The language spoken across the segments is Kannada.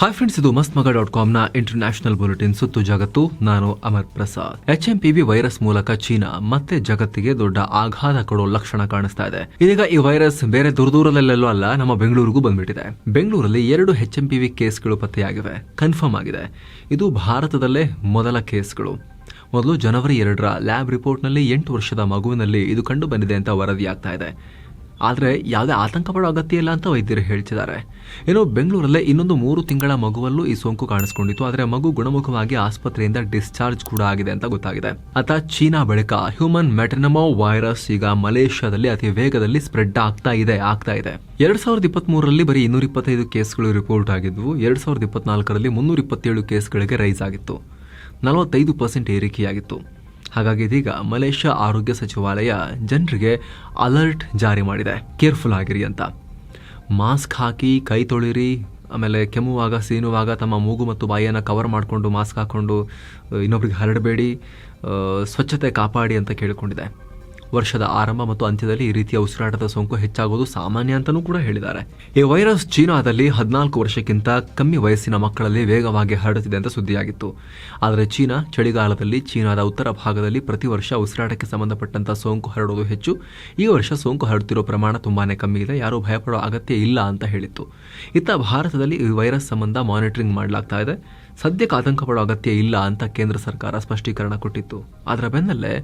ಹಾಯ್ ಫ್ರೆಂಡ್ಸ್ ಇದು ಮಸ್ತ್ ಮಗ ಡಾಟ್ ಕಾಮ್ನ ಇಂಟರ್ನ್ಯಾಷನಲ್ ಬುಲೆಟಿನ್ ಸುತ್ತು ಜಗತ್ತು. ನಾನು Amar Prasad. H M P V virus ಮೂಲಕ ಚೀನಾ ಮತ್ತೆ ಜಗತ್ತಿಗೆ ದೊಡ್ಡ ಆಘಾತ ಕೊಡೋ ಲಕ್ಷಣ ಕಾಣಿಸ್ತಾ ಇದೆ. ಇದೀಗ ಈ ವೈರಸ್ ಬೇರೆ ದೂರದೂರದಲ್ಲೆಲ್ಲೂ ಅಲ್ಲ, ನಮ್ಮ ಬೆಂಗಳೂರಿಗೂ ಬಂದ್ಬಿಟ್ಟಿದೆ. ಬೆಂಗಳೂರಲ್ಲಿ ಎರಡು ಎಚ್ ಎಂ ಪಿ ವಿ ಕೇಸ್ಗಳು ಪತ್ತೆಯಾಗಿವೆ. ಕನ್ಫರ್ಮ್ ಆಗಿದೆ. ಇದು ಭಾರತದಲ್ಲೇ ಮೊದಲ ಕೇಸ್ಗಳು. ಮೊದಲು ಜನವರಿ ಎರಡರ ಲ್ಯಾಬ್ ರಿಪೋರ್ಟ್ನಲ್ಲಿ ಎಂಟು ವರ್ಷದ ಮಗುವಿನಲ್ಲಿ ಇದು ಕಂಡು ಬಂದಿದೆ ಅಂತ ವರದಿಯಾಗ್ತಾ ಇದೆ. ಆದರೆ ಯಾವುದೇ ಆತಂಕ ಪಡೋ ಅಗತ್ಯ ಇಲ್ಲ ಅಂತ ವೈದ್ಯರು ಹೇಳ್ತಿದ್ದಾರೆ. ಇನ್ನು ಬೆಂಗಳೂರಲ್ಲೇ ಇನ್ನೊಂದು ಮೂರು ತಿಂಗಳ ಮಗುವಲ್ಲೂ ಈ ಸೋಂಕು ಕಾಣಿಸ್ಕೊಂಡಿತ್ತು. ಆದರೆ ಮಗು ಗುಣಮುಖವಾಗಿ ಆಸ್ಪತ್ರೆಯಿಂದ ಡಿಸ್ಚಾರ್ಜ್ ಕೂಡ ಆಗಿದೆ ಅಂತ ಗೊತ್ತಾಗಿದೆ. ಅತ ಚೀನಾ ಬಳಿಕ ಹ್ಯೂಮನ್ ಮೆಟನಮೋ ವೈರಸ್ ಈಗ ಮಲೇಷ್ಯಾದಲ್ಲಿ ಅತಿ ವೇಗದಲ್ಲಿ ಸ್ಪ್ರೆಡ್ ಆಗ್ತಾ ಇದೆ ಆಗ್ತಾ ಇದೆ. ಎರಡ್ ಸಾವಿರದ ಇಪ್ಪತ್ತ್ ಮೂರರಲ್ಲಿ ಬರೀ ಇನ್ನೂರ ಇಪ್ಪತ್ತೈದು ಕೇಸ್ಗಳು ರಿಪೋರ್ಟ್ ಆಗಿದ್ವು. ಎರಡ್ ಸಾವಿರದ ಇಪ್ಪತ್ನಾಲ್ಕರಲ್ಲಿ ಮುನ್ನೂರ ಇಪ್ಪತ್ತೇಳು ಕೇಸ್ಗಳಿಗೆ ರೈಸ್ ಆಗಿತ್ತು. ನಲವತ್ತೈದು ಪರ್ಸೆಂಟ್ ಏರಿಕೆಯಾಗಿತ್ತು. ಹಾಗಾಗಿ ಇದೀಗ ಮಲೇಷ್ಯಾ ಆರೋಗ್ಯ ಸಚಿವಾಲಯ ಜನರಿಗೆ ಅಲರ್ಟ್ ಜಾರಿ ಮಾಡಿದೆ. ಕೇರ್ಫುಲ್ ಆಗಿರಿ ಅಂತ. ಮಾಸ್ಕ್ ಹಾಕಿ ಕೈ ತೊಳಿರಿ, ಆಮೇಲೆ ಕೆಮ್ಮುವಾಗ, ಸೀನುವಾಗ ತಮ್ಮ ಮೂಗು ಮತ್ತು ಬಾಯಿಯನ್ನು ಕವರ್ ಮಾಡಿಕೊಂಡು, ಮಾಸ್ಕ್ ಹಾಕ್ಕೊಂಡು ಇನ್ನೊಬ್ರಿಗೆ ಹರಡಬೇಡಿ ಸ್ವಚ್ಛತೆ ಕಾಪಾಡಿ ಅಂತ ಕೇಳಿಕೊಂಡಿದೆ. ವರ್ಷದ ಆರಂಭ ಮತ್ತು ಅಂತ್ಯದಲ್ಲಿ ಈ ರೀತಿಯ ಉಸಿರಾಟದ ಸೋಂಕು ಹೆಚ್ಚಾಗುವುದು ಸಾಮಾನ್ಯ ಅಂತಲೂ ಕೂಡ ಹೇಳಿದ್ದಾರೆ. ಈ ವೈರಸ್ ಚೀನಾದಲ್ಲಿ ಹದಿನಾಲ್ಕು ವರ್ಷಕ್ಕಿಂತ ಕಮ್ಮಿ ವಯಸ್ಸಿನ ಮಕ್ಕಳಲ್ಲಿ ವೇಗವಾಗಿ ಹರಡುತ್ತಿದೆ ಅಂತ ಸುದ್ದಿಯಾಗಿತ್ತು. ಆದರೆ ಚೀನಾ ಚಳಿಗಾಲದಲ್ಲಿ ಚೀನಾದ ಉತ್ತರ ಭಾಗದಲ್ಲಿ ಪ್ರತಿ ವರ್ಷ ಉಸಿರಾಟಕ್ಕೆ ಸಂಬಂಧಪಟ್ಟಂತ ಸೋಂಕು ಹರಡುವುದು ಹೆಚ್ಚು. ಈ ವರ್ಷ ಸೋಂಕು ಹರಡುತ್ತಿರುವ ಪ್ರಮಾಣ ತುಂಬಾನೇ ಕಮ್ಮಿ ಇದೆ. ಯಾರೂ ಭಯಪಡೋ ಅಗತ್ಯ ಇಲ್ಲ ಅಂತ ಹೇಳಿತ್ತು. ಇತ್ತ ಭಾರತದಲ್ಲಿ ಈ ವೈರಸ್ ಸಂಬಂಧ ಮಾನಿಟರಿಂಗ್ ಮಾಡಲಾಗ್ತಾ ಇದೆ. ಸದ್ಯಕ್ಕೆ ಆತಂಕ ಪಡೋ ಅಗತ್ಯ ಇಲ್ಲ ಅಂತ ಕೇಂದ್ರ ಸರ್ಕಾರ ಸ್ಪಷ್ಟೀಕರಣ ಕೊಟ್ಟಿತ್ತು. ಅದರ ಬೆನ್ನಲ್ಲೇ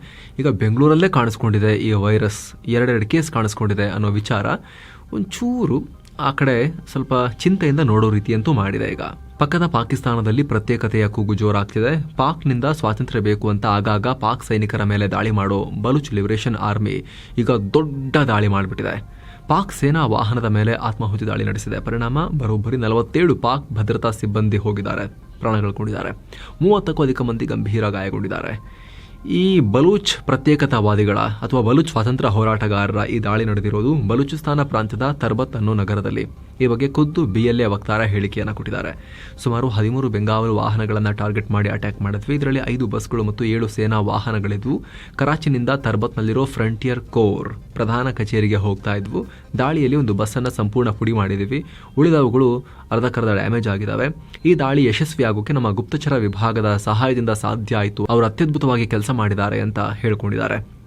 ಈಗ ಬೆಂಗಳೂರಲ್ಲೇ ಕಾಣಿಸ್ಕೊಂಡಿದೆ ಈ ವೈರಸ್, ಎರಡೆರಡು ಕೇಸ್ ಕಾಣಿಸ್ಕೊಂಡಿದೆ ಅನ್ನೋ ವಿಚಾರ ಒಂಚೂರು ಆ ಕಡೆ ಸ್ವಲ್ಪ ಚಿಂತೆಯಿಂದ ನೋಡೋ ರೀತಿಯಂತೂ ಮಾಡಿದೆ ಈಗ. ಪಕ್ಕದ ಪಾಕಿಸ್ತಾನದಲ್ಲಿ ಪ್ರತ್ಯೇಕತೆಯ ಕೂಗು ಜೋರಾಗ್ತಿದೆ. ಪಾಕ್ನಿಂದ ಸ್ವಾತಂತ್ರ್ಯ ಬೇಕು ಅಂತ ಆಗಾಗ ಪಾಕ್ ಸೈನಿಕರ ಮೇಲೆ ದಾಳಿ ಮಾಡೋ ಬಲುಚ್ ಲಿಬರೇಷನ್ ಆರ್ಮಿ ಈಗ ದೊಡ್ಡ ದಾಳಿ ಮಾಡಿಬಿಟ್ಟಿದೆ. ಪಾಕ್ ಸೇನಾ ವಾಹನದ ಮೇಲೆ ಆತ್ಮಾಹುತಿ ದಾಳಿ ನಡೆಸಿದೆ. ಪರಿಣಾಮ ಬರೋಬ್ಬರಿ ನಲವತ್ತೇಳು ಪಾಕ್ ಭದ್ರತಾ ಸಿಬ್ಬಂದಿ ಹೋಗಿದ್ದಾರೆ. ಪ್ರಾಣ ಕಳ್ಕೊಂಡಿದ್ದಾರೆ ಮೂವತ್ತಕ್ಕೂ ಅಧಿಕ ಮಂದಿ ಗಂಭೀರ ಗಾಯಗೊಂಡಿದ್ದಾರೆ. ಈ ಬಲೂಚ್ ಪ್ರತ್ಯೇಕತಾವಾದಿಗಳ ಅಥವಾ ಬಲೂಚ್ ಸ್ವಾತಂತ್ರ್ಯ ಹೋರಾಟಗಾರರ ಈ ದಾಳಿ ನಡೆದಿರೋದು ಬಲೂಚಿಸ್ತಾನ ಪ್ರಾಂತ್ಯದ ತರ್ಬತ್ ಅನ್ನೋ ನಗರದಲ್ಲಿ ಈ ಬಗ್ಗೆ ಖುದ್ದು ಬಿ ಎಲ್ ಎ ವಕ್ತಾರ ಹೇಳಿಕೆಯನ್ನು ಕೊಟ್ಟಿದ್ದಾರೆ. ಸುಮಾರು ಹದಿಮೂರು ಬೆಂಗಾವಲು ವಾಹನಗಳನ್ನು ಟಾರ್ಗೆಟ್ ಮಾಡಿ ಅಟ್ಯಾಕ್ ಮಾಡಿದ್ವಿ. ಇದರಲ್ಲಿ ಐದು ಬಸ್ಗಳು ಮತ್ತು ಏಳು ಸೇನಾ ವಾಹನಗಳಿದ್ವು. ಕರಾಚಿನಿಂದ ತರ್ಬತ್ನಲ್ಲಿರೋ ಫ್ರಂಟಿಯರ್ ಕೋರ್ ಪ್ರಧಾನ ಕಚೇರಿಗೆ ಹೋಗ್ತಾ ಇದ್ವು. ದಾಳಿಯಲ್ಲಿ ಒಂದು ಬಸ್ಸನ್ನು ಸಂಪೂರ್ಣ ಪುಡಿ ಮಾಡಿದ್ವಿ. ಉಳಿದವುಗಳು ಅರ್ಧಕರ್ಧ ಡ್ಯಾಮೇಜ್ ಆಗಿದ್ದಾವೆ. ಈ ದಾಳಿ ಯಶಸ್ವಿಯಾಗೋಕೆ ನಮ್ಮ ಗುಪ್ತಚರ ವಿಭಾಗದ ಸಹಾಯದಿಂದ ಸಾಧ್ಯ ಆಯಿತು. ಅವರು ಅತ್ಯದ್ಭುತವಾಗಿ ಕೆಲಸ ಮಾಡಿದ್ದಾರೆ ಅಂತ ಹೇಳ್ಕೊಂಡಿದ್ದಾರೆ.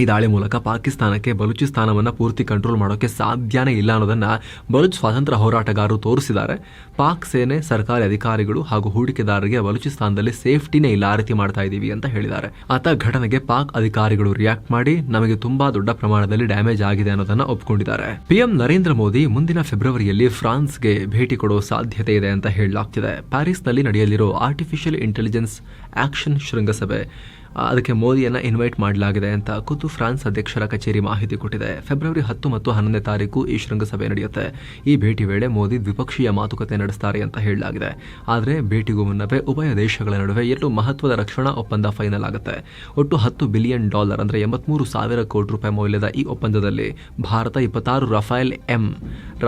ಈ ದಾಳಿ ಮೂಲಕ ಪಾಕಿಸ್ತಾನಕ್ಕೆ ಬಲೂಚಿಸ್ತಾನವನ್ನು ಪೂರ್ತಿ ಕಂಟ್ರೋಲ್ ಮಾಡೋಕೆ ಸಾಧ್ಯನೇ ಇಲ್ಲ ಅನ್ನೋದನ್ನ ಬಲೂಚ್ ಸ್ವಾತಂತ್ರ್ಯ ಹೋರಾಟಗಾರರು ತೋರಿಸಿದ್ದಾರೆ. ಪಾಕ್ ಸೇನೆ, ಸರ್ಕಾರಿ ಅಧಿಕಾರಿಗಳು ಹಾಗೂ ಹೂಡಿಕೆದಾರರಿಗೆ ಬಲೂಚಿಸ್ತಾನದಲ್ಲಿ ಸೇಫ್ಟಿನೇ ಇಲ್ಲ ಆ ರೀತಿ ಮಾಡ್ತಾ ಇದ್ದೀವಿ ಅಂತ ಹೇಳಿದ್ದಾರೆ. ಆತ ಘಟನೆಗೆ ಪಾಕ್ ಅಧಿಕಾರಿಗಳು ರಿಯಾಕ್ಟ್ ಮಾಡಿ, ನಮಗೆ ತುಂಬಾ ದೊಡ್ಡ ಪ್ರಮಾಣದಲ್ಲಿ ಡ್ಯಾಮೇಜ್ ಆಗಿದೆ ಅನ್ನೋದನ್ನ ಒಪ್ಪಿಕೊಂಡಿದ್ದಾರೆ ಪಿಎಂ ನರೇಂದ್ರ ಮೋದಿ ಮುಂದಿನ ಫೆಬ್ರವರಿಯಲ್ಲಿ ಫ್ರಾನ್ಸ್ಗೆ ಭೇಟಿ ಕೊಡೋ ಸಾಧ್ಯತೆ ಇದೆ ಅಂತ ಹೇಳಲಾಗ್ತಿದೆ. ಪ್ಯಾರಿಸ್ನಲ್ಲಿ ನಡೆಯಲಿರೋ ಆರ್ಟಿಫಿಷಿಯಲ್ ಇಂಟೆಲಿಜೆನ್ಸ್ ಆಕ್ಷನ್ ಶೃಂಗಸಭೆ ಅದಕ್ಕೆ ಮೋದಿಯನ್ನು ಇನ್ವೈಟ್ ಮಾಡಲಾಗಿದೆ ಅಂತ ಖುದ್ದು ಫ್ರಾನ್ಸ್ ಅಧ್ಯಕ್ಷರ ಕಚೇರಿ ಮಾಹಿತಿ ಕೊಟ್ಟಿದೆ. ಫೆಬ್ರವರಿ ಹತ್ತು ಮತ್ತು ಹನ್ನೊಂದನೇ ತಾರೀಕು ಈ ಶೃಂಗಸಭೆ ನಡೆಯುತ್ತೆ. ಈ ಭೇಟಿ ವೇಳೆ ಮೋದಿ ದ್ವಿಪಕ್ಷೀಯ ಮಾತುಕತೆ ನಡೆಸ್ತಾರೆ ಅಂತ ಹೇಳಲಾಗಿದೆ. ಆದರೆ ಭೇಟಿಗೂ ಮುನ್ನವೇ ಉಭಯ ದೇಶಗಳ ನಡುವೆ ಎರಡು ಮಹತ್ವದ ರಕ್ಷಣಾ ಒಪ್ಪಂದ ಫೈನಲ್ ಆಗುತ್ತೆ. ಒಟ್ಟು ಹತ್ತು ಬಿಲಿಯನ್ ಡಾಲರ್ ಅಂದರೆ ಎಂಬತ್ಮೂರು ಸಾವಿರ ಕೋಟಿ ರೂಪಾಯಿ ಮೌಲ್ಯದ ಈ ಒಪ್ಪಂದದಲ್ಲಿ ಭಾರತ ಇಪ್ಪತ್ತಾರು Rafale M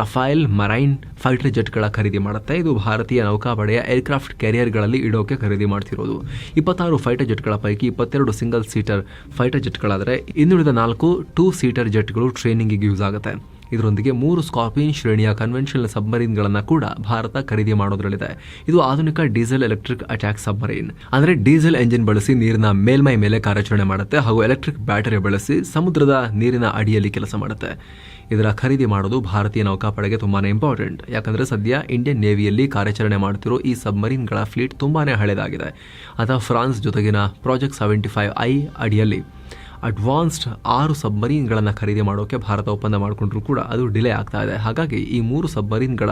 Rafale marine fighter ಜೆಟ್ಗಳ ಖರೀದಿ ಮಾಡುತ್ತೆ. ಇದು ಭಾರತೀಯ ನೌಕಾಪಡೆಯ ಏರ್ಕ್ರಾಫ್ಟ್ ಕ್ಯಾರಿಯರ್ಗಳಲ್ಲಿ ಇಡೋಕೆ ಖರೀದಿ ಮಾಡ್ತಿರೋದು. ಇಪ್ಪತ್ತಾರು ಫೈಟರ್ ಜೆಟ್ಗಳ ಪೈಕಿ ಇಪ್ಪತ್ತೆರಡು ಸಿಂಗಲ್ ಸೀಟರ್ ಫೈಟರ್ ಜೆಟ್ಗಳಾದರೆ ಇನ್ನುಳಿದ ನಾಲ್ಕು ಟೂ ಸೀಟರ್ ಜೆಟ್ಗಳು ಟ್ರೈನಿಂಗಿಗೆ ಯೂಸ್ ಆಗುತ್ತೆ. ಇದರೊಂದಿಗೆ ಮೂರು ಸ್ಕಾರ್ಪಿಯನ್ ಶ್ರೇಣಿಯ ಕನ್ವೆನ್ಷನಲ್ ಸಬ್ಮರೀನ್ಗಳನ್ನು ಕೂಡ ಭಾರತ ಖರೀದಿ ಮಾಡೋದ್ರಲ್ಲಿದೆ. ಇದು ಆಧುನಿಕ ಡೀಸೆಲ್ ಎಲೆಕ್ಟ್ರಿಕ್ ಅಟ್ಯಾಕ್ ಸಬ್ಮರೀನ್ ಅಂದರೆ ಡೀಸೆಲ್ ಎಂಜಿನ್ ಬಳಸಿ ನೀರಿನ ಮೇಲ್ಮೈ ಮೇಲೆ ಕಾರ್ಯಾಚರಣೆ ಮಾಡುತ್ತೆ ಹಾಗೂ ಎಲೆಕ್ಟ್ರಿಕ್ ಬ್ಯಾಟರಿ ಬಳಸಿ ಸಮುದ್ರದ ನೀರಿನ ಅಡಿಯಲ್ಲಿ ಕೆಲಸ ಮಾಡುತ್ತೆ. ಇದರ ಖರೀದಿ ಮಾಡೋದು ಭಾರತೀಯ ನೌಕಾಪಡೆಗೆ ತುಂಬಾನೇ ಇಂಪಾರ್ಟೆಂಟ್ ಯಾಕಂದ್ರೆ ಸದ್ಯ ಇಂಡಿಯನ್ ನೇವಿಯಲ್ಲಿ ಕಾರ್ಯಾಚರಣೆ ಮಾಡುತ್ತಿರೋ ಈ ಸಬ್ಮರೀನ್ಗಳ ಫ್ಲೀಟ್ ತುಂಬಾನೇ ಹಳೆಯದಾಗಿದೆ ಅಥವಾ ಫ್ರಾನ್ಸ್ ಜೊತೆಗಿನ ಪ್ರಾಜೆಕ್ಟ್ ಸೆವೆಂಟಿ ಫೈವ್ ಐ ಅಡಿಯಲ್ಲಿ. ಅಡ್ವಾನ್ಸ್ಡ್ ಆರು ಸಬ್ಮರೀನ್ಗಳನ್ನು ಖರೀದಿ ಮಾಡೋಕೆ ಭಾರತ ಒಪ್ಪಂದ ಮಾಡಿಕೊಂಡ್ರೂ ಕೂಡ ಅದು ಡಿಲೇ ಆಗ್ತಾ ಇದೆ. ಹಾಗಾಗಿ ಈ ಮೂರು ಸಬ್ಮರೀನ್ಗಳ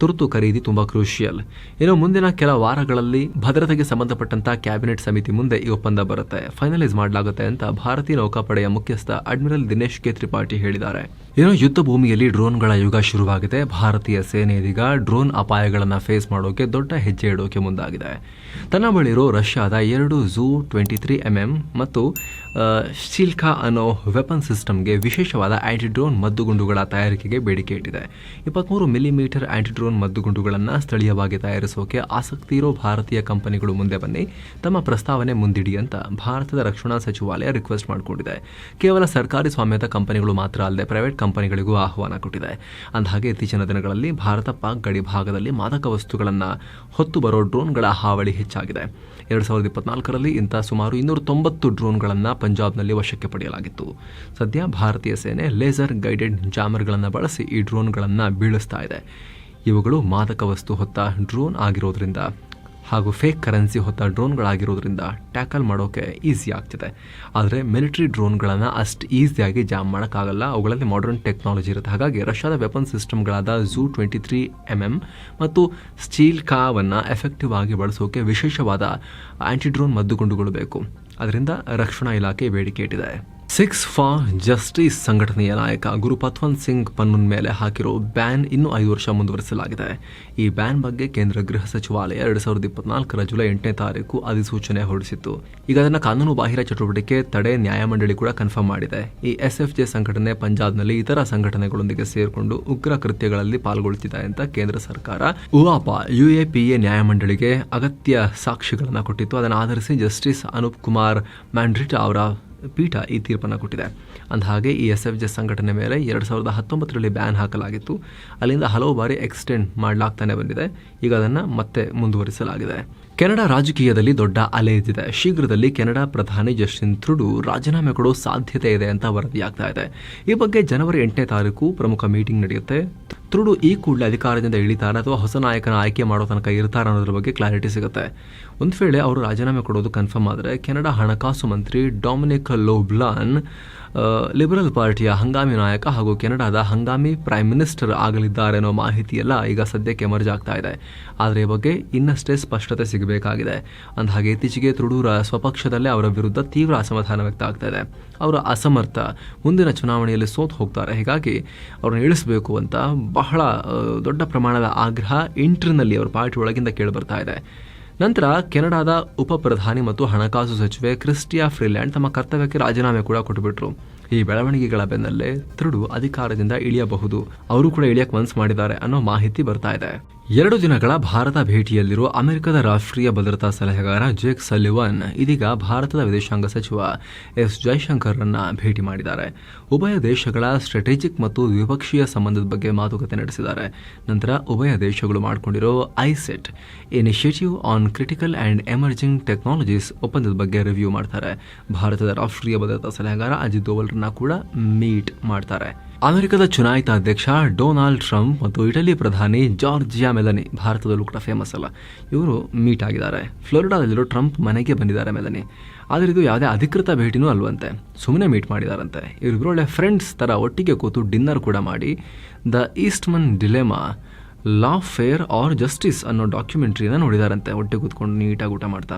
ತುರ್ತು ಖರೀದಿ ತುಂಬ ಕ್ರೂಷಿಯಲ್. ಇನ್ನು ಮುಂದಿನ ಕೆಲ ವಾರಗಳಲ್ಲಿ ಭದ್ರತೆಗೆ ಸಂಬಂಧಪಟ್ಟಂತಹ ಕ್ಯಾಬಿನೆಟ್ ಸಮಿತಿ ಮುಂದೆ ಈ ಒಪ್ಪಂದ ಬರುತ್ತೆ. ಫೈನಲೈಸ್ ಮಾಡಲಾಗುತ್ತೆ ಅಂತ ಭಾರತೀಯ ನೌಕಾಪಡೆಯ ಮುಖ್ಯಸ್ಥ ಅಡ್ಮಿರಲ್ ದಿನೇಶ್ ಕೆ ತ್ರಿಪಾಠಿ ಹೇಳಿದ್ದಾರೆ. ಏನೋ ಯುದ್ಧ ಭೂಮಿಯಲ್ಲಿ ಡ್ರೋನ್ಗಳ ಯುಗ ಶುರುವಾಗಿದೆ. ಭಾರತೀಯ ಸೇನೆ ಇದೀಗ ಡ್ರೋನ್ ಅಪಾಯಗಳನ್ನು ಫೇಸ್ ಮಾಡೋಕೆ ದೊಡ್ಡ ಹೆಜ್ಜೆ ಇಡೋಕೆ ಮುಂದಾಗಿದೆ. ತನ್ನ ಬಳಿರೋ ರಷ್ಯಾದ ಎರಡು ZU twenty three M M ಮತ್ತು ಶಿಲ್ಖಾ ಅನ್ನೋ ವೆಪನ್ ಸಿಸ್ಟಮ್ಗೆ ವಿಶೇಷವಾದ ಆ್ಯಂಟಿ ಡ್ರೋನ್ ಮದ್ದುಗುಂಡುಗಳ ತಯಾರಿಕೆಗೆ ಬೇಡಿಕೆ ಇಟ್ಟಿದೆ. ಇಪ್ಪತ್ಮೂರು ಮಿಲಿಮೀಟರ್ ಆ್ಯಂಟಿ ಡ್ರೋನ್ ಮದ್ದುಗುಂಡುಗಳನ್ನು ಸ್ಥಳೀಯವಾಗಿ ತಯಾರಿಸೋಕೆ ಆಸಕ್ತಿ ಇರೋ ಭಾರತೀಯ ಕಂಪನಿಗಳು ಮುಂದೆ ಬನ್ನಿ. ತಮ್ಮ ಪ್ರಸ್ತಾವನೆ ಮುಂದಿಡಿ ಅಂತ ಭಾರತದ ರಕ್ಷಣಾ ಸಚಿವಾಲಯ ರಿಕ್ವೆಸ್ಟ್ ಮಾಡಿಕೊಂಡಿದೆ. ಕೇವಲ ಸರ್ಕಾರಿ ಸ್ವಾಮ್ಯದ ಕಂಪನಿಗಳು ಮಾತ್ರ ಅಲ್ಲದೆ ಪ್ರೈವೇಟ್ ಕಂಪನಿಗಳಿಗೂ ಆಹ್ವಾನ ಕೊಟ್ಟಿದೆ. ಅಂದಹಾಗೆ, ಇತ್ತೀಚಿನ ದಿನಗಳಲ್ಲಿ ಭಾರತ ಪಾಕ್ ಗಡಿ ಭಾಗದಲ್ಲಿ ಮಾದಕ ವಸ್ತುಗಳನ್ನು ಹೊತ್ತು ಬರೋ ಡ್ರೋನ್ಗಳ ಹಾವಳಿ ಹೆಚ್ಚಾಗಿದೆ. ಎರಡು ಸಾವಿರದ ಇಪ್ಪತ್ನಾಲ್ಕರಲ್ಲಿ ಇಂಥ ಸುಮಾರು ಇನ್ನೂರ ತೊಂಬತ್ತು ಡ್ರೋನ್ಗಳನ್ನು ಪಂಜಾಬ್ನಲ್ಲಿ ವಶಕ್ಕೆ ಪಡೆಯಲಾಗಿತ್ತು. ಸದ್ಯ ಭಾರತೀಯ ಸೇನೆ ಲೇಸರ್ ಗೈಡೆಡ್ ಜಾಮರ್ಗಳನ್ನು ಬಳಸಿ ಈ ಡ್ರೋನ್ಗಳನ್ನು ಬೀಳಿಸ್ತಾ ಇದೆ. ಇವುಗಳು ಮಾದಕ ವಸ್ತು ಹೊತ್ತ ಡ್ರೋನ್ ಆಗಿರೋದ್ರಿಂದ ಹಾಗೂ ಫೇಕ್ ಕರೆನ್ಸಿ ಹೊತ್ತ ಡ್ರೋನ್ಗಳಾಗಿರೋದ್ರಿಂದ ಟ್ಯಾಕಲ್ ಮಾಡೋಕೆ ಈಸಿ ಆಗ್ತಿದೆ. ಆದರೆ ಮಿಲಿಟರಿ ಡ್ರೋನ್ಗಳನ್ನು ಅಷ್ಟು ಈಸಿಯಾಗಿ ಜಾಮ್ ಮಾಡೋಕ್ಕಾಗಲ್ಲ. ಅವುಗಳಲ್ಲಿ ಮಾಡರ್ನ್ ಟೆಕ್ನಾಲಜಿ ಇರುತ್ತೆ. ಹಾಗಾಗಿ ರಷ್ಯಾದ weapon ಸಿಸ್ಟಮ್ಗಳಾದ ZU twenty three M M ಮತ್ತು ಸ್ಟೀಲ್ ಕಾವನ್ನು ಎಫೆಕ್ಟಿವ್ ಆಗಿ ಬಳಸೋಕೆ ವಿಶೇಷವಾದ ಆ್ಯಂಟಿ ಡ್ರೋನ್ ಮದ್ದುಗುಂಡುಗಳು ಬೇಕು. ಅದರಿಂದ ರಕ್ಷಣಾ ಇಲಾಖೆ ಬೇಡಿಕೆ ಇಟ್ಟಿದೆ. ಸಿಕ್ಸ್ ಫಾರ್ ಜಸ್ಟಿಸ್ ಸಂಘಟನೆಯ ನಾಯಕ ಗುರು ಪತ್ವಂತ್ ಸಿಂಗ್ ಪನ್ನೂನ್ ಮೇಲೆ ಹಾಕಿರೋ ಬ್ಯಾನ್ ಇನ್ನೂ ಐದು ವರ್ಷ ಮುಂದುವರಿಸಲಾಗಿದೆ. ಈ ಬ್ಯಾನ್ ಬಗ್ಗೆ ಕೇಂದ್ರ ಗೃಹ ಸಚಿವಾಲಯ ಎರಡು ಸಾವಿರದ ಇಪ್ಪತ್ನಾಲ್ಕರ ಜುಲೈ ಎಂಟನೇ ತಾರೀಕು ಅಧಿಸೂಚನೆ ಹೊರಡಿಸಿತ್ತು. ಈಗ ಅದನ್ನು ಕಾನೂನು ಬಾಹಿರ ಚಟುವಟಿಕೆ ತಡೆ ನ್ಯಾಯಮಂಡಳಿ ಕೂಡ ಕನ್ಫರ್ಮ್ ಮಾಡಿದೆ. ಈ ಎಸ್ಎಫ್ಜೆ ಸಂಘಟನೆ ಪಂಜಾಬ್ನಲ್ಲಿ ಇತರ ಸಂಘಟನೆಗಳೊಂದಿಗೆ ಸೇರಿಕೊಂಡು ಉಗ್ರ ಕೃತ್ಯಗಳಲ್ಲಿ ಪಾಲ್ಗೊಳ್ಳುತ್ತಿದೆ ಅಂತ ಕೇಂದ್ರ ಸರ್ಕಾರ ಉವಾಪ ಯುಎಪಿಎ ನ್ಯಾಯಮಂಡಳಿಗೆ ಅಗತ್ಯ ಸಾಕ್ಷಿಗಳನ್ನು ಕೊಟ್ಟಿತ್ತು. ಅದನ್ನು ಆಧರಿಸಿ ಜಸ್ಟಿಸ್ ಅನೂಪ್ ಕುಮಾರ್ ಮ್ಯಾಂಡ್ರಿಟ್ ಅವರ ಪೀಠ ಈ ತೀರ್ಪನ್ನು ಕೊಟ್ಟಿದೆ. ಅಂದಹಾಗೆ ಈ ಎಸ್ ಎಫ್ ಜೆ ಸಂಘಟನೆ ಮೇಲೆ ಎರಡು ಸಾವಿರದ ಹತ್ತೊಂಬತ್ತರಲ್ಲಿ ಬ್ಯಾನ್ ಹಾಕಲಾಗಿತ್ತು. ಅಲ್ಲಿಂದ ಹಲವು ಬಾರಿ ಎಕ್ಸ್ಟೆಂಡ್ ಮಾಡಲಾಗ್ತಾನೆ ಬಂದಿದೆ. ಈಗ ಅದನ್ನು ಮತ್ತೆ ಮುಂದುವರಿಸಲಾಗಿದೆ. ಕೆನಡಾ ರಾಜಕೀಯದಲ್ಲಿ ದೊಡ್ಡ ಅಲೆ ಎದ್ದಿದೆ. ಶೀಘ್ರದಲ್ಲಿ ಕೆನಡಾ ಪ್ರಧಾನಿ ಜಸ್ಟಿನ್ ತ್ರುಡು ರಾಜೀನಾಮೆ ಕೊಡೋ ಸಾಧ್ಯತೆ ಇದೆ ಅಂತ ವರದಿಯಾಗ್ತಾ ಇದೆ. ಈ ಬಗ್ಗೆ ಜನವರಿ ಎಂಟನೇ ತಾರೀಕು ಪ್ರಮುಖ ಮೀಟಿಂಗ್ ನಡೆಯುತ್ತೆ. ಥ್ರುಡು ಈ ಕೂಡಲೇ ಅಧಿಕಾರದಿಂದ ಇಳಿತಾರ ಅಥವಾ ಹೊಸ ನಾಯಕನ ಆಯ್ಕೆ ಮಾಡೋ ತನಕ ಇರ್ತಾರ ಅನ್ನೋದ್ರ ಬಗ್ಗೆ ಕ್ಲಾರಿಟಿ ಸಿಗುತ್ತೆ. ಒಂದು ವೇಳೆ ಅವರು ರಾಜೀನಾಮೆ ಕೊಡೋದು ಕನ್ಫರ್ಮ್ ಆದರೆ ಕೆನಡಾ ಹಣಕಾಸು ಮಂತ್ರಿ ಡೊಮಿನಿಕ್ ಲೋಬ್ಲಾನ್ ಲಿಬರಲ್ ಪಾರ್ಟಿಯ ಹಂಗಾಮಿ ನಾಯಕ ಹಾಗೂ ಕೆನಡಾದ ಹಂಗಾಮಿ ಪ್ರೈಮ್ ಮಿನಿಸ್ಟರ್ ಆಗಲಿದ್ದಾರೆ ಅನ್ನೋ ಮಾಹಿತಿಯೆಲ್ಲ ಈಗ ಸದ್ಯಕ್ಕೆ ಎಮರ್ಜ್ ಆಗ್ತಾ ಇದೆ. ಆದರೆ ಈ ಬಗ್ಗೆ ಇನ್ನಷ್ಟೇ ಸ್ಪಷ್ಟತೆ ಸಿಗಬೇಕಾಗಿದೆ. ಅಂದಹಾಗೆ ಇತ್ತೀಚೆಗೆ ತುಡೂರ ಸ್ವಪಕ್ಷದಲ್ಲೇ ಅವರ ವಿರುದ್ಧ ತೀವ್ರ ಅಸಮಾಧಾನ ವ್ಯಕ್ತ ಆಗ್ತಾ ಇದೆ. ಅವರ ಅಸಮರ್ಥ ಮುಂದಿನ ಚುನಾವಣೆಯಲ್ಲಿ ಸೋತು ಹೋಗ್ತಾರೆ. ಹೀಗಾಗಿ ಅವ್ರನ್ನ ಇಳಿಸಬೇಕು ಅಂತ ಬಹಳ ದೊಡ್ಡ ಪ್ರಮಾಣದ ಆಗ್ರಹ ಇಂಟರ್ನಲ್ಲಿ ಅವರ ಪಾರ್ಟಿ ಒಳಗಿಂದ ಕೇಳಿಬರ್ತಾ ಇದೆ. ನಂತರ ಕೆನಡಾದ ಉಪ ಪ್ರಧಾನಿ ಮತ್ತು ಹಣಕಾಸು ಸಚಿವೆ ಕ್ರಿಸ್ಟಿಯಾ ಫ್ರೀಲ್ಯಾಂಡ್ ತಮ್ಮ ಕರ್ತವ್ಯಕ್ಕೆ ರಾಜೀನಾಮೆ ಕೂಡ ಕೊಟ್ಟುಬಿಟ್ರು ಈ ಬೆಳವಣಿಗೆಗಳ ಬೆನ್ನಲ್ಲೇ ತೃಡು ಅಧಿಕಾರದಿಂದ ಇಳಿಯಬಹುದು. ಅವರು ಕೂಡ ಇಳಿಯಕ್ಕೆ ಮನಸ್ಸು ಮಾಡಿದ್ದಾರೆ ಅನ್ನೋ ಮಾಹಿತಿ ಬರ್ತಾ ಇದೆ. ಎರಡು ದಿನಗಳ ಭಾರತ ಭೇಟಿಯಲ್ಲಿರುವ ಅಮೆರಿಕದ ರಾಷ್ಟ್ರೀಯ ಭದ್ರತಾ ಸಲಹೆಗಾರ ಜೇಕ್ ಸಲಿವನ್ ಇದೀಗ ಭಾರತದ ವಿದೇಶಾಂಗ ಸಚಿವ ಎಸ್ ಜೈಶಂಕರ್ರನ್ನ ಭೇಟಿ ಮಾಡಿದ್ದಾರೆ. ಉಭಯ ದೇಶಗಳ ಸ್ಟ್ರಾಟೆಜಿಕ್ ಮತ್ತು ದ್ವಿಪಕ್ಷೀಯ ಸಂಬಂಧದ ಬಗ್ಗೆ ಮಾತುಕತೆ ನಡೆಸಿದ್ದಾರೆ. ನಂತರ ಉಭಯ ದೇಶಗಳು ಮಾಡಿಕೊಂಡಿರೋ iCET initiative on critical and emerging technologies ಒಪ್ಪಂದದ ಬಗ್ಗೆ ರಿವ್ಯೂ ಮಾಡ್ತಾರೆ. ಭಾರತದ ರಾಷ್ಟ್ರೀಯ ಭದ್ರತಾ ಸಲಹೆಗಾರ ಅಜಿತ್ ದೋವಲ್ರನ್ನ ಕೂಡ ಮೀಟ್ ಮಾಡ್ತಾರೆ. ಅಮೆರಿಕದ ಚುನಾಯಿತ ಅಧ್ಯಕ್ಷ ಡೊನಾಲ್ಡ್ ಟ್ರಂಪ್ ಮತ್ತು ಇಟಲಿ ಪ್ರಧಾನಿ ಜಾರ್ಜಿಯಾ ಮೆಲನಿ ಭಾರತದಲ್ಲೂ ಕೂಡ ಫೇಮಸ್ ಅಲ್ಲ. ಇವರು ಮೀಟ್ ಆಗಿದ್ದಾರೆ. ಫ್ಲೋರಿಡಾದಲ್ಲಿರೋ ಟ್ರಂಪ್ ಮನೆಗೆ ಬಂದಿದ್ದಾರೆ ಮೆಲನಿ. ಆದರೆ ಇದು ಯಾವುದೇ ಅಧಿಕೃತ ಭೇಟಿನೂ ಅಲ್ವಂತೆ. ಸುಮ್ಮನೆ ಮೀಟ್ ಮಾಡಿದಾರಂತೆ. ಇವರಿಬ್ಬರು ಒಳ್ಳೆ ಫ್ರೆಂಡ್ಸ್ ಥರ ಒಟ್ಟಿಗೆ ಕೂತು ಡಿನ್ನರ್ ಕೂಡ ಮಾಡಿ. The Eastman dilemma lawfare or justice ಅನ್ನೋ ಡಾಕ್ಯುಮೆಂಟ್ರಿನ ನೋಡಿದಾರಂತೆ. ಒಟ್ಟಿಗೆ ಕೂತ್ಕೊಂಡು ನೀಟಾಗಿ ಊಟ ಮಾಡ್ತಾ.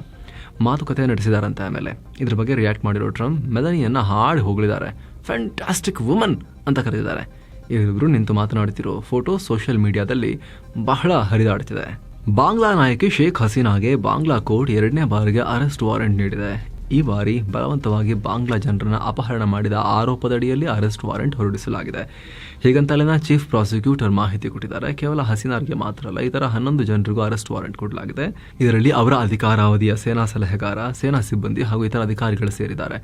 ಮಾತುಕತೆ ನಡೆಸಿದಾರಂತೆ ಆಮೇಲೆ. ಇದ್ರ ಬಗ್ಗೆ ರಿಯಾಕ್ಟ್ ಮಾಡಿರೋ ಟ್ರಂಪ್ ಮೆದನಿಯನ್ನು ಹಾಡಿ ಹೋಗಲಿದ್ದಾರೆ ಫ್ಯಾಂಟಾಸ್ಟಿಕ್ ವುಮನ್ ಅಂತ ಕರೆದಿದ್ದಾರೆ. ಇವರಿಬ್ಬರು ನಿಂತು ಮಾತನಾಡುತ್ತಿರೋ ಫೋಟೋ ಸೋಷಿಯಲ್ ಮೀಡಿಯಾದಲ್ಲಿ ಬಹಳ ಹರಿದಾಡ್ತಿದೆ ಬಾಂಗ್ಲಾ ನಾಯಕಿ ಶೇಖ್ ಹಸೀನಾಗೆ ಬಾಂಗ್ಲಾ ಕೋರ್ಟ್ ಎರಡನೇ ಬಾರಿಗೆ ಅರೆಸ್ಟ್ ವಾರೆಂಟ್ ನೀಡಿದೆ. ಈ ಬಾರಿ ಬಲವಂತವಾಗಿ ಬಾಂಗ್ಲಾ ಜನರನ್ನ ಅಪಹರಣ ಮಾಡಿದ ಆರೋಪದಡಿಯಲ್ಲಿ ಅರೆಸ್ಟ್ ವಾರೆಂಟ್ ಹೊರಡಿಸಲಾಗಿದೆ. ಹೀಗಂತಲೇನ ಚೀಫ್ ಪ್ರಾಸಿಕ್ಯೂಟರ್ ಮಾಹಿತಿ ಕೊಟ್ಟಿದ್ದಾರೆ. ಕೇವಲ ಹಸೀನಾರ್ಗೆ ಮಾತ್ರ ಅಲ್ಲ, ಇತರ ಹನ್ನೊಂದು ಜನರಿಗೂ ಅರೆಸ್ಟ್ ವಾರೆಂಟ್ ಕೊಡಲಾಗಿದೆ. ಇದರಲ್ಲಿ ಅವರ ಅಧಿಕಾರಾವಧಿಯ ಸೇನಾ ಸಲಹೆಗಾರ, ಸೇನಾ ಸಿಬ್ಬಂದಿ ಹಾಗೂ ಇತರ ಅಧಿಕಾರಿಗಳು ಸೇರಿದ್ದಾರೆ.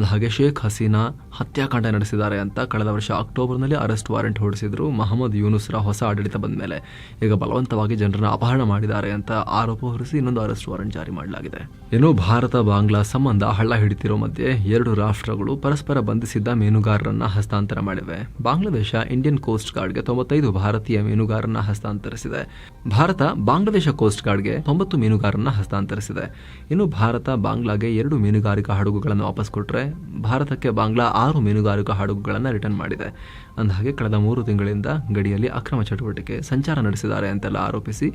ಹಾಗೆ ಶೇಖ್ ಹಸೀನಾ ಹತ್ಯಾಕಾಂಡ ನಡೆಸಿದ್ದಾರೆ ಅಂತ ಕಳೆದ ವರ್ಷ ಅಕ್ಟೋಬರ್ನಲ್ಲಿ ಅರೆಸ್ಟ್ ವಾರೆಂಟ್ ಹೊರಡಿಸಿದ್ರು ಮಹಮ್ಮದ್ ಯೂನುಸ್ರ ಹೊಸ ಆಡಳಿತ ಬಂದ ಮೇಲೆ ಈಗ ಬಲವಂತವಾಗಿ ಜನರನ್ನು ಅಪಹರಣ ಮಾಡಿದ್ದಾರೆ ಅಂತ ಆರೋಪ ಹೊರಿಸಿ ಇನ್ನೊಂದು ಅರೆಸ್ಟ್ ವಾರೆಂಟ್ ಜಾರಿ ಮಾಡಲಾಗಿದೆ. ಇನ್ನು ಭಾರತ ಬಾಂಗ್ಲಾ ಸಂಬಂಧ ಹಳ್ಳ ಹಿಡಿತಿರೋ ಮಧ್ಯೆ ಎರಡು ರಾಷ್ಟ್ರಗಳು ಪರಸ್ಪರ ಬಂಧಿಸಿದ್ದ ಮೀನುಗಾರರನ್ನ ಹಸ್ತಾಂತರ ಮಾಡಿವೆ. ಬಾಂಗ್ಲಾದೇಶ ಇಂಡಿಯನ್ ಕೋಸ್ಟ್ ಗಾರ್ಡ್ಗೆ ತೊಂಬತ್ತೈದು ಭಾರತೀಯ ಮೀನುಗಾರರನ್ನ ಹಸ್ತಾಂತರಿಸಿದೆ. ಭಾರತ ಬಾಂಗ್ಲಾದೇಶ ಕೋಸ್ಟ್ ಗಾರ್ಡ್ಗೆ ತೊಂಬತ್ತು ಮೀನುಗಾರರನ್ನ ಹಸ್ತಾಂತರಿಸಿದೆ. ಇನ್ನು ಭಾರತ ಬಾಂಗ್ಲಾಗೆ ಎರಡು ಮೀನುಗಾರಿಕಾ ಹಡಗುಗಳನ್ನು ವಾಪಸ್ ಕೊಟ್ಟರೆ ಭಾರತಕ್ಕೆ ಬಾಂಗ್ಲಾ ಆರು ಮೀನುಗಾರಿಕಾ ಹಡಗುಗಳನ್ನು ರಿಟರ್ನ್ ಮಾಡಿದೆ. ಅಂದಹಾಗೆ ಕಳೆದ ಮೂರು ತಿಂಗಳಿಂದ ಗಡಿಯಲ್ಲಿ ಅಕ್ರಮ ಚಟುವಟಿಕೆ ಸಂಚಾರ ನಡೆಸಿದ್ದಾರೆ ಅಂತೆಲ್ಲ ಆರೋಪಿಸಿ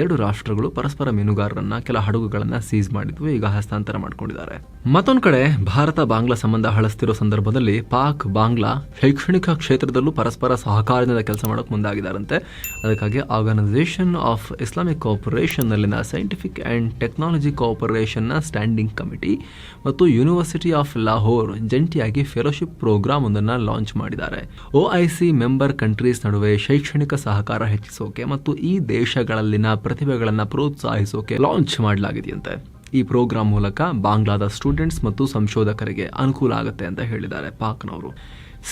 ಎರಡು ರಾಷ್ಟ್ರಗಳು ಪರಸ್ಪರ ಮೀನುಗಾರರನ್ನ ಕೆಲ ಹಡಗುಗಳನ್ನು ಸೀಸ್ ಮಾಡಿದ್ವು, ಈಗ ಹಸ್ತಾಂತರ ಮಾಡಿಕೊಂಡಿದ್ದಾರೆ. ಮತ್ತೊಂದು ಕಡೆ, ಭಾರತ ಬಾಂಗ್ಲಾ ಸಂಬಂಧ ಹಳಸ್ತಿರೋ ಸಂದರ್ಭದಲ್ಲಿ ಪಾಕ್, ಬಾಂಗ್ಲಾ ಶೈಕ್ಷಣಿಕ ಕ್ಷೇತ್ರದಲ್ಲೂ ಪರಸ್ಪರ ಸಹಕಾರದಿಂದ ಕೆಲಸ ಮಾಡೋಕೆ ಮುಂದಾಗಿದ್ದಾರಂತೆ. ಅದಕ್ಕಾಗಿ ಆರ್ಗನೈಸೇಷನ್ ಆಫ್ ಇಸ್ಲಾಮಿಕ್ ಕೋಆಪರೇಷನ್ ನಲ್ಲಿನ ಸೈಂಟಿಫಿಕ್ ಆ್ಯಂಡ್ ಟೆಕ್ನಾಲಜಿ ಕೋಆಪರೇಷನ್ನ ಸ್ಟ್ಯಾಂಡಿಂಗ್ ಕಮಿಟಿ ಮತ್ತು ಯೂನಿವರ್ಸಿಟಿ ಆಫ್ ಲಾಹೋರ್ ಜಂಟಿಯಾಗಿ ಫೆಲೋಶಿಪ್ ಪ್ರೋಗ್ರಾಮ್ ಒಂದನ್ನು ಲಾಂಚ್ ಮಾಡಿದ್ದಾರೆ. ಒಐಸಿ ಮೆಂಬರ್ ಕಂಟ್ರೀಸ್ ನಡುವೆ ಶೈಕ್ಷಣಿಕ ಸಹಕಾರ ಹೆಚ್ಚಿಸೋಕೆ ಮತ್ತು ಈ ದೇಶಗಳಲ್ಲಿನ ಪ್ರತಿಭೆಗಳನ್ನು ಪ್ರೋತ್ಸಾಹಿಸೋಕೆ ಲಾಂಚ್ ಮಾಡಲಾಗಿದೆಯಂತೆ. ಈ ಪ್ರೋಗ್ರಾಂ ಮೂಲಕ ಬಾಂಗ್ಲಾದ ಸ್ಟೂಡೆಂಟ್ಸ್ ಮತ್ತು ಸಂಶೋಧಕರಿಗೆ ಅನುಕೂಲ ಆಗುತ್ತೆ ಅಂತ ಹೇಳಿದ್ದಾರೆ ಪಾಕ್ನವರು.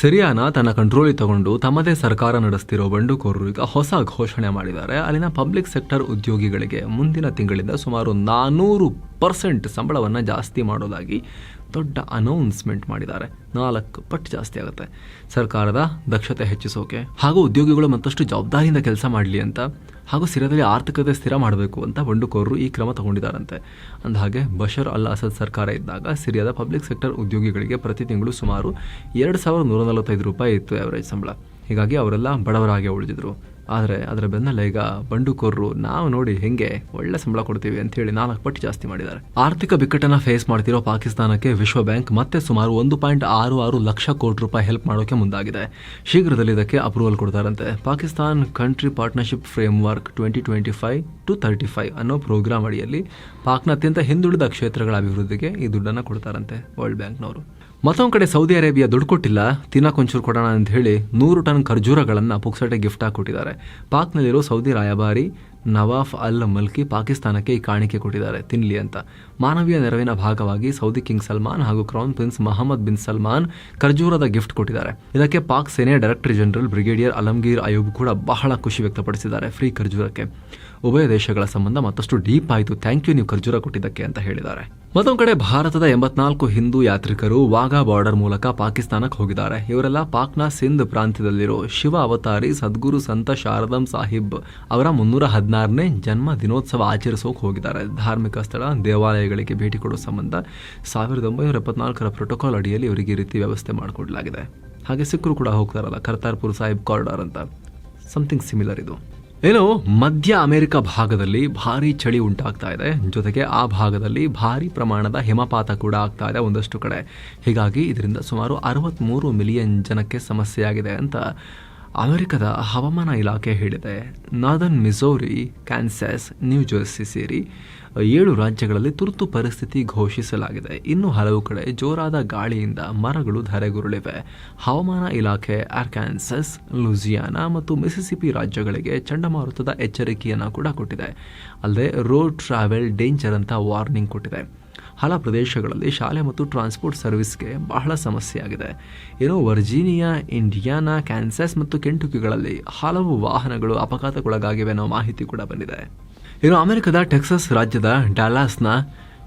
ಸಿರಿಯಾನ ತನ್ನ ಕಂಟ್ರೋಲಿಗೆ ತಗೊಂಡು ತಮ್ಮದೇ ಸರ್ಕಾರ ನಡೆಸ್ತಿರೋ ಬಂಡುಕೋರರು ಈಗ ಹೊಸ ಘೋಷಣೆ ಮಾಡಿದ್ದಾರೆ. ಅಲ್ಲಿನ ಪಬ್ಲಿಕ್ ಸೆಕ್ಟರ್ ಉದ್ಯೋಗಿಗಳಿಗೆ ಮುಂದಿನ ತಿಂಗಳಿಂದ ಸುಮಾರು ನಾನ್ನೂರು ಪರ್ಸೆಂಟ್ ಸಂಬಳವನ್ನು ಜಾಸ್ತಿ ಮಾಡೋದಾಗಿ ದೊಡ್ಡ ಅನೌನ್ಸ್ಮೆಂಟ್ ಮಾಡಿದ್ದಾರೆ. ನಾಲ್ಕು ಪಟ್ಟು ಜಾಸ್ತಿ ಆಗುತ್ತೆ. ಸರ್ಕಾರದ ದಕ್ಷತೆ ಹೆಚ್ಚಿಸೋಕೆ ಹಾಗೂ ಉದ್ಯೋಗಿಗಳು ಮತ್ತಷ್ಟು ಜವಾಬ್ದಾರಿಯಿಂದ ಕೆಲಸ ಮಾಡಲಿ ಅಂತ ಹಾಗೂ ಸಿರಿಯಾದಲ್ಲಿ ಆರ್ಥಿಕತೆ ಸ್ಥಿರ ಮಾಡಬೇಕು ಅಂತ ಬಂಡುಕೋರರು ಈ ಕ್ರಮ ತಗೊಂಡಿದ್ದಾರಂತೆ. ಅಂದಹಾಗೆ, ಬಷರ್ ಅಲ್ ಅಸದ್ ಸರ್ಕಾರ ಇದ್ದಾಗ ಸಿರಿಯಾದ ಪಬ್ಲಿಕ್ ಸೆಕ್ಟರ್ ಉದ್ಯೋಗಿಗಳಿಗೆ ಪ್ರತಿ ತಿಂಗಳು ಸುಮಾರು ಎರಡು ಸಾವಿರದ ನೂರ ನಲವತ್ತೈದು ರೂಪಾಯಿ ಇತ್ತು ಆವರೇಜ್ ಸಂಬಳ. ಹೀಗಾಗಿ ಅವರೆಲ್ಲ ಬಡವರಾಗಿ ಉಳಿದಿದ್ರು. ಆದರೆ ಅದರ ಬೆನ್ನಲ್ಲೇ ಈಗ ಬಂಡುಕೋರರು ನಾವು ನೋಡಿ ಹೆಂಗೆ ಒಳ್ಳೆ ಸಂಬಳ ಕೊಡ್ತೀವಿ ಅಂತ ಹೇಳಿ ನಾಲ್ಕು ಪಟ್ಟು ಜಾಸ್ತಿ ಮಾಡಿದ್ದಾರೆ. ಆರ್ಥಿಕ ಬಿಕ್ಕಟ್ಟನ್ನ ಫೇಸ್ ಮಾಡ್ತಿರೋ ಪಾಕಿಸ್ತಾನಕ್ಕೆ ವಿಶ್ವ ಬ್ಯಾಂಕ್ ಮತ್ತೆ ಸುಮಾರು ಒಂದು ಪಾಯಿಂಟ್ ಆರು ಆರು ಲಕ್ಷ ಕೋಟಿ ರೂಪಾಯಿ ಹೆಲ್ಪ್ ಮಾಡೋಕೆ ಮುಂದಾಗಿದೆ. ಶೀಘ್ರದಲ್ಲಿ ಇದಕ್ಕೆ ಅಪ್ರೂವಲ್ ಕೊಡ್ತಾರಂತೆ. Pakistan country partnership framework twenty twenty five to thirty five ಅನ್ನೋ ಪ್ರೋಗ್ರಾಮ್ ಅಡಿಯಲ್ಲಿ ಪಾಕ್ನ ಅತ್ಯಂತ ಹಿಂದುಳಿದ ಕ್ಷೇತ್ರಗಳ ಅಭಿವೃದ್ಧಿಗೆ ಈ ದುಡ್ಡನ್ನು ಕೊಡ್ತಾರಂತೆ ವರ್ಲ್ಡ್ ಬ್ಯಾಂಕ್ನವರು ಮತ್ತೊಂದು ಕಡೆ ಸೌದಿ ಅರೇಬಿಯಾ ದುಡ್ಡು ಕೊಟ್ಟಿಲ್ಲ ತಿನ್ನಕೊಂಚೂರು ಕೊಡೋಣ ಅಂತ ಹೇಳಿ ನೂರು ಟನ್ ಖರ್ಜೂರಗಳನ್ನು ಪುಕ್ಸಟೆ ಗಿಫ್ಟ್ ಆಗಿ ಕೊಟ್ಟಿದ್ದಾರೆ ಪಾಕ್ನಲ್ಲಿರೋ ಸೌದಿ ರಾಯಭಾರಿ ನವಾಫ್ ಅಲ್ ಮಲ್ಕಿ ಪಾಕಿಸ್ತಾನಕ್ಕೆ ಈ ಕಾಣಿಕೆ ಕೊಟ್ಟಿದ್ದಾರೆ, ತಿನ್ಲಿ ಅಂತ. ಮಾನವೀಯ ನೆರವಿನ ಭಾಗವಾಗಿ ಸೌದಿ ಕಿಂಗ್ ಸಲ್ಮಾನ್ ಹಾಗೂ crown prince Mohammed bin Salman ಖರ್ಜೂರದ ಗಿಫ್ಟ್ ಕೊಟ್ಟಿದ್ದಾರೆ. ಇದಕ್ಕೆ ಪಾಕ್ ಸೇನೆ director general brigadier Alamgir Ayub ಕೂಡ ಬಹಳ ಖುಷಿ ವ್ಯಕ್ತಪಡಿಸಿದ್ದಾರೆ ಫ್ರೀ ಖರ್ಜೂರಕ್ಕೆ. ಉಭಯ ದೇಶಗಳ ಸಂಬಂಧ ಮತ್ತಷ್ಟು ಡೀಪ್ ಆಯಿತು. ಥ್ಯಾಂಕ್ ಯು ನೀವು ಖರ್ಜೂರ ಕೊಟ್ಟಿದ್ದಕ್ಕೆ ಅಂತ ಹೇಳಿದ್ದಾರೆ. ಮತ್ತೊಂದು ಕಡೆ ಭಾರತದ ಎಂಬತ್ನಾಲ್ಕು ಹಿಂದೂ ಯಾತ್ರಿಕರು ವಾಘಾ ಬಾರ್ಡರ್ ಮೂಲಕ ಪಾಕಿಸ್ತಾನಕ್ಕೆ ಹೋಗಿದ್ದಾರೆ. ಇವರೆಲ್ಲ ಪಾಕ್ನ ಸಿಂಧ್ ಪ್ರಾಂತ್ಯದಲ್ಲಿರೋ ಶಿವ ಅವತಾರಿ ಸದ್ಗುರು ಸಂತ ಶಾರದಂ ಸಾಹಿಬ್ ಅವರ ಮುನ್ನೂರ ಹದಿನಾರನೇ ಜನ್ಮ ದಿನೋತ್ಸವ ಆಚರಿಸೋಕೆ ಹೋಗಿದ್ದಾರೆ. ಧಾರ್ಮಿಕ ಸ್ಥಳ, ದೇವಾಲಯಗಳಿಗೆ ಭೇಟಿ ಕೊಡೋ ಸಂಬಂಧ ಸಾವಿರದ ಒಂಬೈನೂರ ಎಪ್ಪತ್ನಾಲ್ಕರ ಪ್ರೋಟೋಕಾಲ್ ಅಡಿಯಲ್ಲಿ ಇವರಿಗೆ ರೀತಿ ವ್ಯವಸ್ಥೆ ಮಾಡಿಕೊಡಲಾಗಿದೆ. ಹಾಗೆ ಸಿಖ್ರು ಕೂಡ ಹೋಗ್ತಾರಲ್ಲ, ಕರ್ತಾರ್ಪುರ್ ಸಾಹಿಬ್ ಕಾರಿಡಾರ್ ಅಂತ. ಸಮಥಿಂಗ್ ಸಿಮಿಲರ್ ಇದು. ಏನು, ಮಧ್ಯ ಅಮೆರಿಕ ಭಾಗದಲ್ಲಿ ಭಾರಿ ಚಳಿ ಉಂಟಾಗ್ತಾ ಇದೆ. ಜೊತೆಗೆ ಆ ಭಾಗದಲ್ಲಿ ಭಾರಿ ಪ್ರಮಾಣದ ಹಿಮಪಾತ ಕೂಡ ಆಗ್ತಾ ಇದೆ ಒಂದಷ್ಟು ಕಡೆ. ಹೀಗಾಗಿ ಇದರಿಂದ ಸುಮಾರು ಅರವತ್ತ್ಮೂರು ಮಿಲಿಯನ್ ಜನಕ್ಕೆ ಸಮಸ್ಯೆಯಾಗಿದೆ ಅಂತ ಅಮೆರಿಕದ ಹವಾಮಾನ ಇಲಾಖೆ ಹೇಳಿದೆ, ನಾದನ್ ಮಿಸೋರಿ, ಕ್ಯಾನ್ಸಸ್, ನ್ಯೂ ಜರ್ಸಿ ಸೇರಿ ಏಳು ರಾಜ್ಯಗಳಲ್ಲಿ ತುರ್ತು ಪರಿಸ್ಥಿತಿ ಘೋಷಿಸಲಾಗಿದೆ. ಇನ್ನು ಹಲವು ಕಡೆ ಜೋರಾದ ಗಾಳಿಯಿಂದ ಮರಗಳು ಧರೆಗುರುಳಿವೆ. ಹವಾಮಾನ ಇಲಾಖೆ ಆರ್ಕ್ಯಾನ್ಸಸ್ ಲೂಸಿಯಾನಾ ಮತ್ತು ಮಿಸಿಸಿಪಿ ರಾಜ್ಯಗಳಿಗೆ ಚಂಡಮಾರುತದ ಎಚ್ಚರಿಕೆಯನ್ನು ಕೂಡ ಕೊಟ್ಟಿದೆ. ಅಲ್ಲದೆ ರೋಡ್ ಟ್ರಾವೆಲ್ ಡೇಂಜರ್ ಅಂತ ವಾರ್ನಿಂಗ್ ಕೊಟ್ಟಿದೆ. ಹಲ ಪ್ರದೇಶಗಳಲ್ಲಿ ಶಾಲೆ ಮತ್ತು ಟ್ರಾನ್ಸ್ಪೋರ್ಟ್ ಸರ್ವಿಸ್ಗೆ ಬಹಳ ಸಮಸ್ಯೆಯಾಗಿದೆ. ಏನೋ ವರ್ಜೀನಿಯಾ, ಇಂಡಿಯಾನಾ, ಕ್ಯಾನ್ಸಸ್ ಮತ್ತು ಕೆಂಟುಕಿಗಳಲ್ಲಿ ಹಲವು ವಾಹನಗಳು ಅಪಘಾತಕ್ಕೊಳಗಾಗಿವೆ ಅನ್ನೋ ಮಾಹಿತಿ ಕೂಡ ಬಂದಿದೆ. ಇನ್ನು ಅಮೆರಿಕದ ಟೆಕ್ಸಸ್ ರಾಜ್ಯದ ಡಾಲಾಸ್ನ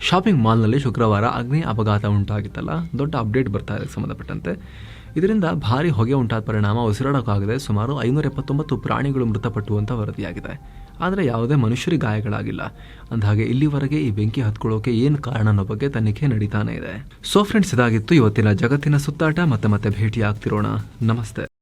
ಶಾಪಿಂಗ್ ಮಾಲ್ನಲ್ಲಿ ಶುಕ್ರವಾರ ಅಗ್ನಿ ಅಪಘಾತ ಉಂಟಾಗಿತ್ತಲ್ಲ? ದೊಡ್ಡ ಅಪ್ಡೇಟ್ ಬರ್ತಾ ಇದೆ ಸಂಬಂಧಪಟ್ಟಂತೆ. ಇದರಿಂದ ಭಾರಿ ಹೊಗೆ ಉಂಟಾದ ಪರಿಣಾಮ ಉಸಿರಾಡೋಕ್ಕಾಗದೆ ಸುಮಾರು ಐನೂರ ಎಪ್ಪತ್ತೊಂಬತ್ತು ಪ್ರಾಣಿಗಳು ಮೃತಪಟ್ಟುವಂಥ ವರದಿಯಾಗಿದೆ. ಆದರೆ ಯಾವುದೇ ಮನುಷ್ಯರಿಗೆ ಗಾಯಗಳಾಗಿಲ್ಲ. ಅಂದಹಾಗೆ ಇಲ್ಲಿವರೆಗೆ ಈ ಬೆಂಕಿ ಹತ್ಕೊಳ್ಳೋಕೆ ಏನು ಕಾರಣ ಅನ್ನೋ ಬಗ್ಗೆ ತನಿಖೆ ನಡೀತಾನೆ ಇದೆ. ಸೊ ಫ್ರೆಂಡ್ಸ್ ಇದಾಗಿತ್ತು ಇವತ್ತಿನ ಜಗತ್ತಿನ ಸುತ್ತಾಟ. ಮತ್ತೆ ಮತ್ತೆ ಭೇಟಿ ಆಗ್ತಿರೋಣ ನಮಸ್ತೆ.